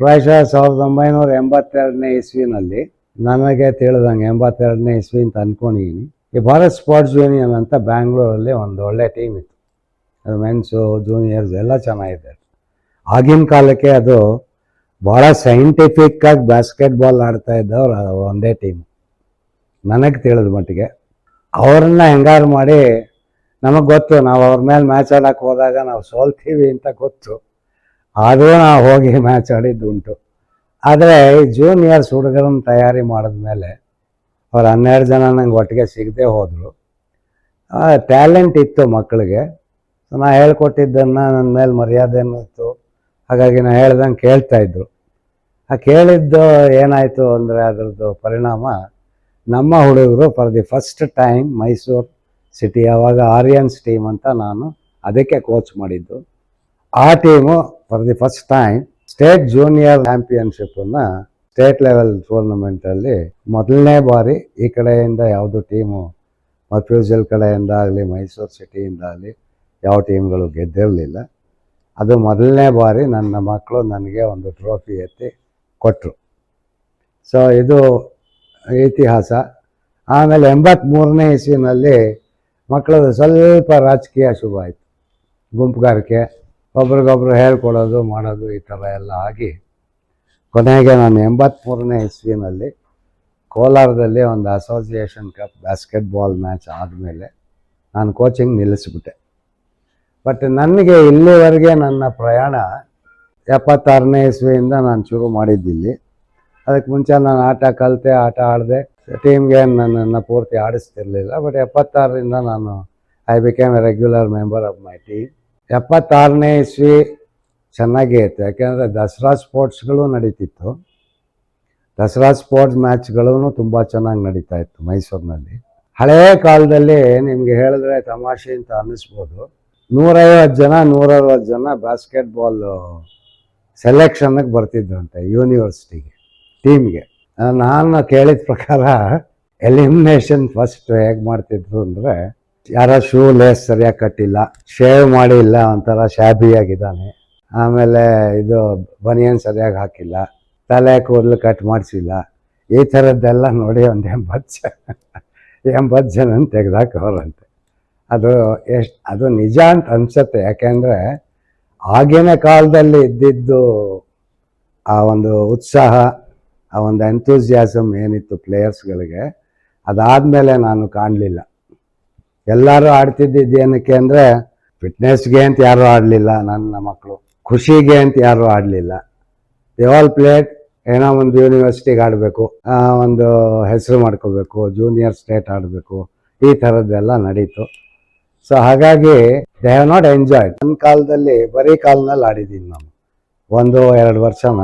ಪ್ರಾಯಶಃ ಸಾವಿರದ ಒಂಬೈನೂರ ಎಂಬತ್ತೆರಡನೇ ಇಸ್ವಿನಲ್ಲಿ ನನಗೆ ತಿಳಿದಂಗೆ ಎಂಬತ್ತೆರಡನೇ ಇಸ್ವಿ ಅಂತ ಅಂದ್ಕೊಂಡಿದ್ದೀನಿ ಈ ಭಾರತ್ ಸ್ಪೋರ್ಟ್ಸ್ ಯೂನಿಯನ್ ಅಂತ ಬ್ಯಾಂಗ್ಳೂರಲ್ಲಿ ಒಂದು ಒಳ್ಳೆ ಟೀಮ್ ಇತ್ತು. ಅದು ಮೆನ್ಸು ಜೂನಿಯರ್ಸ್ ಎಲ್ಲ ಚೆನ್ನಾಗಿದೆ ಆಗಿನ ಕಾಲಕ್ಕೆ ಅದು ಭಾಳ ಸೈಂಟಿಫಿಕ್ಕಾಗಿ ಬಾಸ್ಕೆಟ್ಬಾಲ್ ಆಡ್ತಾ ಇದ್ದವ್ರು ಒಂದೇ ಟೀಮ್ ನನಗೆ ತಿಳಿದ ಮಟ್ಟಿಗೆ ಅವ್ರನ್ನ ಹೆಂಗಾರು ಮಾಡಿ ನಮಗೆ ಗೊತ್ತು, ನಾವು ಅವ್ರ ಮೇಲೆ ಮ್ಯಾಚ್ ಆಡೋಕೆ ಹೋದಾಗ ನಾವು ಸೋಲ್ತೀವಿ ಅಂತ ಗೊತ್ತು. ಆದರೂ ನಾವು ಹೋಗಿ ಮ್ಯಾಚ್ ಆಡಿದ್ದು ಉಂಟು. ಆದರೆ ಈ ಜೂನಿಯರ್ಸ್ ಹುಡುಗರನ್ನ ತಯಾರಿ ಮಾಡಿದ್ಮೇಲೆ ಅವ್ರು ಹನ್ನೆರಡು ಜನ ನಂಗೆ ಒಟ್ಟಿಗೆ ಸಿಗದೆ ಹೋದರು. ಟ್ಯಾಲೆಂಟ್ ಇತ್ತು ಮಕ್ಕಳಿಗೆ ನಾ ಹೇಳ್ಕೊಟ್ಟಿದ್ದನ್ನು ನನ್ನ ಮೇಲೆ ಮರ್ಯಾದೆನೂ ಇತ್ತು ಹಾಗಾಗಿ ನಾನು ಹೇಳ್ದಂಗೆ ಕೇಳ್ತಾಯಿದ್ರು ಆ ಕೇಳಿದ್ದು ಏನಾಯಿತು ಅಂದರೆ ಅದರದ್ದು ಪರಿಣಾಮ ನಮ್ಮ ಹುಡುಗರು for the first time Mysore city ಆವಾಗ ಆರ್ಯನ್ಸ್ ಟೀಮ್ ಅಂತ ನಾನು ಅದಕ್ಕೆ ಕೋಚ್ ಮಾಡಿದ್ದು. ಆ team for the first time state junior ಚಾಂಪಿಯನ್ಶಿಪ್ಪನ್ನು state level ಟೂರ್ನಮೆಂಟಲ್ಲಿ ಮೊದಲನೇ ಬಾರಿ ಈ ಕಡೆಯಿಂದ ಯಾವುದು ಟೀಮು ಮಫ್ಯೂಸಲ್ ಕಡೆಯಿಂದ ಆಗಲಿ ಮೈಸೂರು ಸಿಟಿಯಿಂದ ಆಗಲಿ ಯಾವ ಟೀಮ್ಗಳು ಗೆದ್ದಿರಲಿಲ್ಲ. ಅದು ಮೊದಲನೇ ಬಾರಿ ನನ್ನ ಮಕ್ಕಳು ನನಗೆ ಒಂದು ಟ್ರೋಫಿ ಎತ್ತಿ ಕೊಟ್ಟರು ಸೊ ಇದು ಇತಿಹಾಸ. ಆಮೇಲೆ ಎಂಬತ್ತ್ಮೂರನೇ ಇಸ್ವಿನಲ್ಲಿ ಮಕ್ಕಳದ್ದು ಸ್ವಲ್ಪ ರಾಜಕೀಯ ಶುಭ ಆಯಿತು. ಗುಂಪುಗಾರಿಕೆ, ಒಬ್ರಿಗೊಬ್ರು ಹೇಳ್ಕೊಡೋದು, ಮಾಡೋದು ಈ ಥರ ಎಲ್ಲ ಆಗಿ ಕೊನೆಗೆ ನಾನು ಎಂಬತ್ತ್ಮೂರನೇ ಇಸ್ವಿನಲ್ಲಿ ಕೋಲಾರದಲ್ಲಿ ಒಂದು ಅಸೋಸಿಯೇಷನ್ ಕಪ್ ಬ್ಯಾಸ್ಕೆಟ್ಬಾಲ್ ಮ್ಯಾಚ್ ಆದಮೇಲೆ ನಾನು ಕೋಚಿಂಗ್ ನಿಲ್ಲಿಸ್ಬಿಟ್ಟೆ. ಬಟ್ ನನಗೆ ಇಲ್ಲಿವರೆಗೆ ನನ್ನ ಪ್ರಯಾಣ ಎಪ್ಪತ್ತಾರನೇ ಇಸ್ವಿಯಿಂದ ನಾನು ಶುರು ಮಾಡಿದ್ದಿಲ್ಲಿ. ಅದಕ್ಕೆ ಮುಂಚೆ ನಾನು ಆಟ ಕಲಿತೆ, ಆಟ ಆಡಿದೆ. ಟೀಮ್ಗೆ ನನ್ನನ್ನು ಪೂರ್ತಿ ಆಡಿಸ್ತಿರ್ಲಿಲ್ಲ ಬಟ್ ಎಪ್ಪತ್ತಾರರಿಂದ ನಾನು I became a regular member of my team ಎಪ್ಪತ್ತಾರನೇ ಇಸ್ವಿ ಚೆನ್ನಾಗೇ ಇತ್ತು, ಯಾಕೆಂದರೆ ದಸರಾ ಸ್ಪೋರ್ಟ್ಸ್ಗಳು ನಡೀತಿತ್ತು. ದಸರಾ ಸ್ಪೋರ್ಟ್ಸ್ ಮ್ಯಾಚ್ಗಳೂ ತುಂಬ ಚೆನ್ನಾಗಿ ನಡೀತಾ ಇತ್ತು ಮೈಸೂರಿನಲ್ಲಿ. ಹಳೆಯ ಕಾಲದಲ್ಲಿ ನಿಮಗೆ ಹೇಳಿದ್ರೆ ತಮಾಷೆ ಅಂತ ಅನ್ನಿಸ್ಬೋದು. ನೂರೈವತ್ತು ಜನ ನೂರೈವತ್ತು ಜನ ಬಾಸ್ಕೆಟ್ಬಾಲ್ ಸೆಲೆಕ್ಷನ್ಗೆ ಬರ್ತಿದ್ರಂತೆ ಯೂನಿವರ್ಸಿಟಿಗೆ ಟೀಮ್ಗೆ. ನಾನು ಕೇಳಿದ ಪ್ರಕಾರ ಎಲಿಮಿನೇಷನ್ ಫಸ್ಟ್ ಹೇಗೆ ಮಾಡ್ತಿದ್ರು ಅಂದರೆ, ಯಾರ ಶೂ ಲೇಸ್ ಸರಿಯಾಗಿ ಕಟ್ಟಿಲ್ಲ ಶೇವ್ ಮಾಡಿಲ್ಲ ಒಂಥರ ಶಾಬಿಯಾಗಿದ್ದಾನೆ ಆಮೇಲೆ ಇದು ಬನಿಯನ್ ಸರಿಯಾಗಿ ಹಾಕಿಲ್ಲ, ತಲೆ ಕೂದಲು ಕಟ್ ಮಾಡಿಸಿಲ್ಲ. ಈ ಥರದ್ದೆಲ್ಲ ನೋಡಿ ಒಂದು ಎಂಬತ್ತು ಜನ ಎಂಬತ್ತು ಜನ ತೆಗೆದಾಕವ್ರಂತೆ ಅದು ಎಷ್ಟು, ಅದು ನಿಜ ಅಂತ ಅನಿಸುತ್ತೆ. ಯಾಕೆಂದರೆ ಆಗಿನ ಕಾಲದಲ್ಲಿ ಇದ್ದಿದ್ದು ಆ ಒಂದು ಉತ್ಸಾಹ ಆ ಒಂದು ಎಂಥೂಸಿಯಾಸಮ್ ಏನಿತ್ತು ಪ್ಲೇಯರ್ಸ್ಗಳಿಗೆ ಅದಾದಮೇಲೆ ನಾನು ಕಾಣಲಿಲ್ಲ. ಎಲ್ಲರೂ ಆಡ್ತಿದ್ದಿದ್ದು ಏನಕ್ಕೆ ಅಂದರೆ ಫಿಟ್ನೆಸ್ಗೆ ಅಂತ ಯಾರೂ ಆಡಲಿಲ್ಲ, ನನ್ನ ಮಕ್ಕಳು ಖುಷಿಗೆ ಅಂತ ಯಾರೂ ಆಡಲಿಲ್ಲ. ದೇ ಆಲ್ ಪ್ಲೇಟ್ ಏನೋ ಒಂದು ಯೂನಿವರ್ಸಿಟಿಗೆ ಆಡಬೇಕು ಒಂದು ಹೆಸರು ಮಾಡ್ಕೋಬೇಕು ಜೂನಿಯರ್ ಸ್ಟೇಟ್ ಆಡಬೇಕು, ಈ ಥರದ್ದೆಲ್ಲ ನಡೀತು. ಸೊ ಹಾಗಾಗಿ ದೇ ಹ್ಯಾವ್ ನಾಟ್ ಎಂಜಾಯ್ಡ್ ನನ್ನ ಕಾಲದಲ್ಲಿ ಬರೀ ಕಾಲ್ನಲ್ಲಿ ಆಡಿದ್ದೀನಿ ನಾನು. ಒಂದು, ಎರಡು ವರ್ಷನ?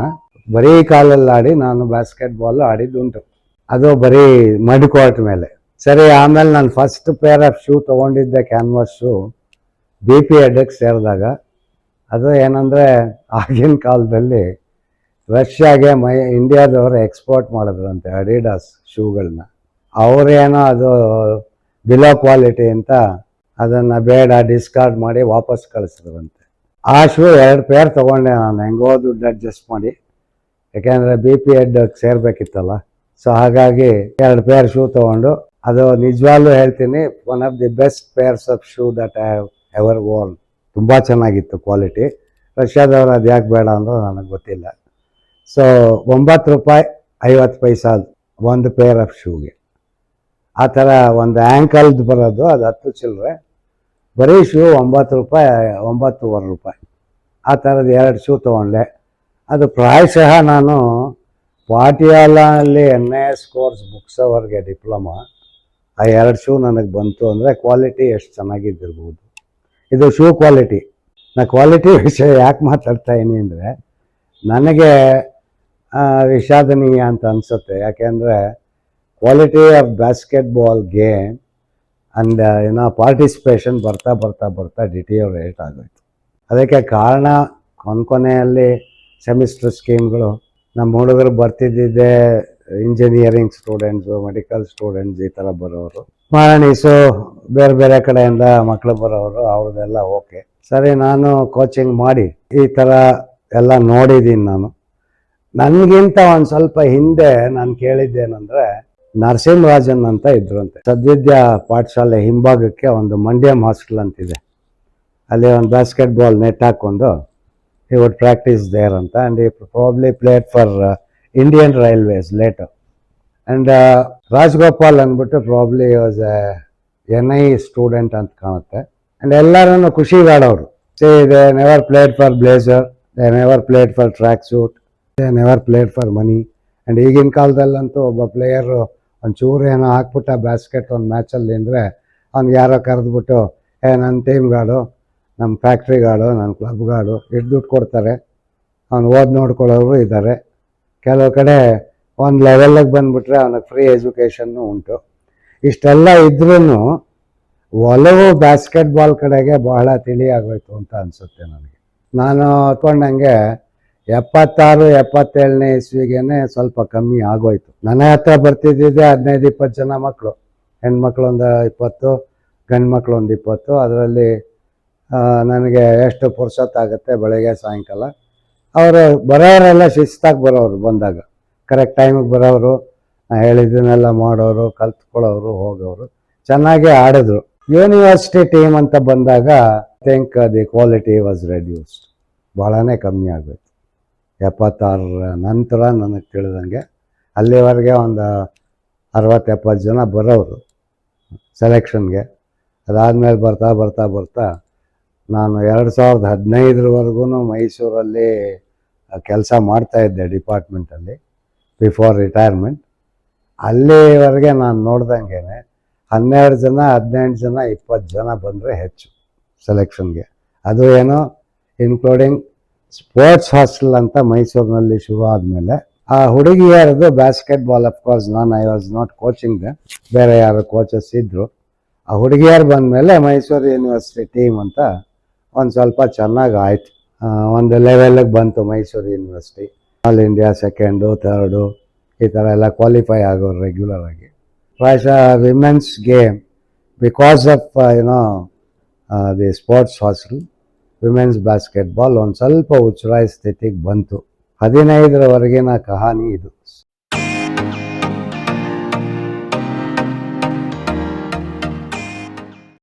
ಬರೀ ಕಾಲಲ್ಲಿ ಆಡಿ ನಾನು ಬಾಸ್ಕೆಟ್ ಬಾಲ್ ಆಡಿದ್ದುಂಟು ಅದು ಬರೀ ಮಡ್ ಕೋರ್ಟ್ ಮೇಲೆ. ಸರಿ, ಆಮೇಲೆ ನಾನು ಫಸ್ಟ್ ಪೇರ್ ಆಫ್ ಶೂ ತೊಗೊಂಡಿದ್ದೆ ಕ್ಯಾನ್ವಾಸ್ ಶೂ ಬಿ ಪಿ ಅಡ್ಡಕ್ಕೆ ಸೇರಿದಾಗ. ಅದು ಏನಂದರೆ, ಆಗಿನ ಕಾಲದಲ್ಲಿ ರಷ್ಯಾಗೆ ಮೈ, ಇಂಡಿಯಾದವರು ಎಕ್ಸ್ಪೋರ್ಟ್ ಮಾಡಿದ್ರಂತೆ ಅಡಿಡಾಸ್ ಶೂಗಳನ್ನ ಅವರೇನೋ ಅದು ಬಿಲೋ ಕ್ವಾಲಿಟಿ ಅಂತ ಅದನ್ನು ಬೇಡ ಡಿಸ್ಕಾರ್ಡ್ ಮಾಡಿ ವಾಪಸ್ ಕಳಿಸಿದ್ರಂತೆ. ಆ ಶೂ ಎರಡು ಪೇರ್ ತೊಗೊಂಡೆ ನಾನು. ಹೆಂಗೋ ದುಡ್ಡು ಅಡ್ಜಸ್ಟ್ ಮಾಡಿ. ಯಾಕೆಂದರೆ ಬಿ ಪಿ ಎಡ್ ಸೇರಬೇಕಿತ್ತಲ್ಲ. ಸೊ ಹಾಗಾಗಿ ಎರಡು ಪೇರ್ ಶೂ ತೊಗೊಂಡು ಅದು ನಿಜವಾಗ್ಲೂ ಹೇಳ್ತೀನಿ one of the best pairs of shoe that I have ever own ತುಂಬ ಚೆನ್ನಾಗಿತ್ತು ಕ್ವಾಲಿಟಿ ರಷ್ಯಾದವ್ರು ಅದು ಯಾಕೆ ಬೇಡ ಅಂದ್ರೆ ನನಗೆ ಗೊತ್ತಿಲ್ಲ. ಸೊ ಒಂಬತ್ತು ರೂಪಾಯಿ ಐವತ್ತು ಪೈಸಾ ಒಂದು ಪೇರ್ ಆಫ್ ಶೂಗೆ ಆ ಥರ ಒಂದು ಆ್ಯಂಕಲ್ದು ಬರೋದು, ಅದು ಹತ್ತು ಚಿಲ್ಲರೆ ಬರೀ ಶೂ ಒಂಬತ್ತು ರೂಪಾಯಿ, ಒಂಬತ್ತೂವರೆ ರೂಪಾಯಿ. ಆ ಥರದ್ದು ಎರಡು ಶೂ ತೊಗೊಂಡೆ ಅದು ಪ್ರಾಯಶಃ ನಾನು ಪಾಟಿಯಾಲಲ್ಲಿ ಎನ್ ಎ ಎಸ್ ಕೋರ್ಸ್ ಮುಗಿಸೋವರೆಗೆ ಡಿಪ್ಲೊಮಾ, ಆ ಎರಡು ಶೂ ನನಗೆ ಬಂತು ಅಂದರೆ ಕ್ವಾಲಿಟಿ ಎಷ್ಟು ಚೆನ್ನಾಗಿದ್ದಿರ್ಬೋದು. ಇದು ಶೂ ಕ್ವಾಲಿಟಿ ನಾ ಕ್ವಾಲಿಟಿ ವಿಷಯ ಯಾಕೆ ಮಾತಾಡ್ತಾ ಇನಿ ಅಂದರೆ, ನನಗೆ ವಿಷಾದನೀಯ ಅಂತ ಅನಿಸುತ್ತೆ. ಯಾಕೆಂದರೆ quality of basketball game and ಏನೋ ಪಾರ್ಟಿಸಿಪೇಷನ್ ಬರ್ತಾ ಬರ್ತಾ ಬರ್ತಾ ಡಿಟಿಯೋರೇಟ್ ಆಗೋಯ್ತು. ಅದಕ್ಕೆ ಕಾರಣ ಕೊನೆಯಲ್ಲಿ ಸೆಮಿಸ್ಟರ್ ಸ್ಕೀಮ್ಗಳು. ನಮ್ಮ ಹುಡುಗರು ಬರ್ತಿದ್ದಿದ್ದೆ ಇಂಜಿನಿಯರಿಂಗ್ ಸ್ಟೂಡೆಂಟ್ಸು ಮೆಡಿಕಲ್ ಸ್ಟೂಡೆಂಟ್ಸ್ ಈ ಥರ ಬರೋರು. ಮಾರಣೀಸು ಬೇರೆ ಬೇರೆ ಕಡೆಯಿಂದ ಮಕ್ಕಳು ಬರೋರು, ಅವ್ರದ್ದೆಲ್ಲ ಓಕೆ ಸರಿ, ನಾನು ಕೋಚಿಂಗ್ ಮಾಡಿ ಈ ಥರ ಎಲ್ಲ ನೋಡಿದ್ದೀನಿ ನಾನು. ನನಗಿಂತ ಒಂದು ಸ್ವಲ್ಪ ಹಿಂದೆ ನಾನು ಕೇಳಿದ್ದೇನೆಂದರೆ ನರಸಿಂಹರಾಜನ್ ಅಂತ ಇದ್ರಂತೆ ಸದ್ವಿದ್ಯಾ ಪಾಠಶಾಲೆ ಹಿಂಭಾಗಕ್ಕೆ ಒಂದು ಮಂಡ್ಯಂ ಹಾಸ್ಟೆಲ್ ಅಂತಿದೆ. ಅಲ್ಲಿ ಒಂದು ಬ್ಯಾಸ್ಕೆಟ್ ಬಾಲ್ ನೆಟ್ ಹಾಕ್ಕೊಂಡು he would practice there and he probably played for uh, Indian Railways later. And uh, Rajgopal ಅಂದ್ಬಿಟ್ಟು probably was N I student ಅಂತ ಕಾಣುತ್ತೆ. ಆ್ಯಂಡ್ ಎಲ್ಲರೂ ಖುಷಿಗಾಡೋರು say they never played for blazer they never played for track suit they never played for money and ಈಗಿನ ಕಾಲದಲ್ಲಂತೂ ಒಬ್ಬ player ಒಂಚೂರು ಏನೋ ಹಾಕ್ಬಿಟ್ಟ basket ಒಂದು ಮ್ಯಾಚಲ್ಲಿ ಅಂದರೆ ಅವ್ನಿಗೆ ಯಾರೋ ಕರೆದ್ಬಿಟ್ಟು ಏ ನನ್ನ ಟೀಮ್ ಗಾಡು. ನಮ್ಮ ಫ್ಯಾಕ್ಟ್ರಿಗಳು ನನ್ನ ಕ್ಲಬ್ ಗಾಡು ಎಷ್ಟು ದುಡ್ಡು ಕೊಡ್ತಾರೆ, ಅವ್ನು ಓದಿ ನೋಡ್ಕೊಳ್ಳೋರು ಇದ್ದಾರೆ ಕೆಲವು ಕಡೆ ಒಂದು ಲೆವೆಲ್ಗೆ ಬಂದುಬಿಟ್ರೆ ಅವನಿಗೆ ಫ್ರೀ ಎಜುಕೇಷನ್ನು ಉಂಟು. ಇಷ್ಟೆಲ್ಲ ಇದ್ರೂ ಒಲವು ಬ್ಯಾಸ್ಕೆಟ್ಬಾಲ್ ಕಡೆಗೆ ಬಹಳ ತಿಳಿಯಾಗೋಯ್ತು ಅಂತ ಅನಿಸುತ್ತೆ ನನಗೆ. ನಾನು ಹತ್ಕೊಂಡಂಗೆ ಎಪ್ಪತ್ತಾರು, ಎಪ್ಪತ್ತೇಳನೇ ಇಸ್ವಿಗೇನೆ ಸ್ವಲ್ಪ ಕಮ್ಮಿ ಆಗೋಯ್ತು. ನನ್ನ ಹತ್ರ ಬರ್ತಿದ್ದಿದ್ದೆ ಹದಿನೈದು, ಇಪ್ಪತ್ತು ಜನ ಮಕ್ಕಳು ಹೆಣ್ಮಕ್ಳು ಒಂದು ಇಪ್ಪತ್ತು ಗಂಡು ಮಕ್ಕಳು ಒಂದು ಇಪ್ಪತ್ತು, ಅದರಲ್ಲಿ ನನಗೆ ಎಷ್ಟು ಪುರ್ಸೊತ್ತಾಗುತ್ತೆ ಬೆಳಗ್ಗೆ, ಸಾಯಂಕಾಲ. ಅವರು ಬರೋರೆಲ್ಲ ಶಿಸ್ತಾಗಿ ಬರೋರು ಬಂದಾಗ. ಕರೆಕ್ಟ್ ಟೈಮಿಗೆ ಬರೋರು ಹೇಳಿದ್ದನ್ನೆಲ್ಲ ಮಾಡೋರು, ಕಲ್ತ್ಕೊಳ್ಳೋರು, ಹೋಗೋರು. ಚೆನ್ನಾಗಿ ಆಡಿದ್ರು. ಯೂನಿವರ್ಸಿಟಿ ಟೀಮ್ ಅಂತ ಬಂದಾಗ think the quality was reduced ಭಾಳನೇ ಕಮ್ಮಿ ಆಗೋಯ್ತು ಎಪ್ಪತ್ತಾರರ ನಂತರ ನನಗೆ ತಿಳಿದಂಗೆ, ಅಲ್ಲಿವರೆಗೆ ಒಂದು ಅರವತ್ತು ಎಪ್ಪತ್ತು ಜನ ಬರೋರು ಸೆಲೆಕ್ಷನ್ಗೆ ಅದಾದಮೇಲೆ ಬರ್ತಾ ಬರ್ತಾ ಬರ್ತಾ ನಾನು ಎರಡು ಸಾವಿರದ ಹದಿನೈದರವರೆಗೂ ಮೈಸೂರಲ್ಲಿ ಕೆಲಸ ಮಾಡ್ತಾಯಿದ್ದೆ ಡಿಪಾರ್ಟ್ಮೆಂಟಲ್ಲಿ ಬಿಫೋರ್ ರಿಟೈರ್ಮೆಂಟ್. ಅಲ್ಲಿವರೆಗೆ ನಾನು ನೋಡ್ದಂಗೆ ಹನ್ನೆರಡು ಜನ, ಹದಿನೆಂಟು ಜನ, ಇಪ್ಪತ್ತು ಜನ ಬಂದರೆ ಹೆಚ್ಚು ಸೆಲೆಕ್ಷನ್ಗೆ. ಅದು ಏನೋ ಇನ್ಕ್ಲೂಡಿಂಗ್ ಸ್ಪೋರ್ಟ್ಸ್ ಹಾಸ್ಟೆಲ್ ಅಂತ ಮೈಸೂರಿನಲ್ಲಿ ಶುರು ಆದಮೇಲೆ. ಆ ಹುಡುಗಿಯರದು ಬ್ಯಾಸ್ಕೆಟ್ ಬಾಲ್ ಅಫ್ಕೋರ್ಸ್ ನಾನು ಐ ವಾಸ್ ನಾಟ್ ಕೋಚಿಂಗ್ ಬೇರೆ ಯಾರು ಕೋಚಸ್ ಇದ್ದರು ಆ ಹುಡುಗಿಯರು ಬಂದಮೇಲೆ ಮೈಸೂರು ಯೂನಿವರ್ಸಿಟಿ ಟೀಮ್ ಅಂತ ಒಂದು ಸ್ವಲ್ಪ ಚೆನ್ನಾಗಿ ಆಯ್ತು. ಒಂದು ಲೆವೆಲ್ಗೆ ಬಂತು Mysore university all India second third ಈ ಥರ ಎಲ್ಲ ಕ್ವಾಲಿಫೈ ಆಗೋರು ರೆಗ್ಯುಲರ್ ಆಗಿ. ಪ್ರಾಯಶಃ women's game because of you know the sports hostel women's basketball ಒಂದು ಸ್ವಲ್ಪ ಉಚ್ಚರಾಯ ಸ್ಥಿತಿಗೆ ಬಂತು. ಹದಿನೈದರವರೆಗಿನ ಕಹಾನಿ ಇದು.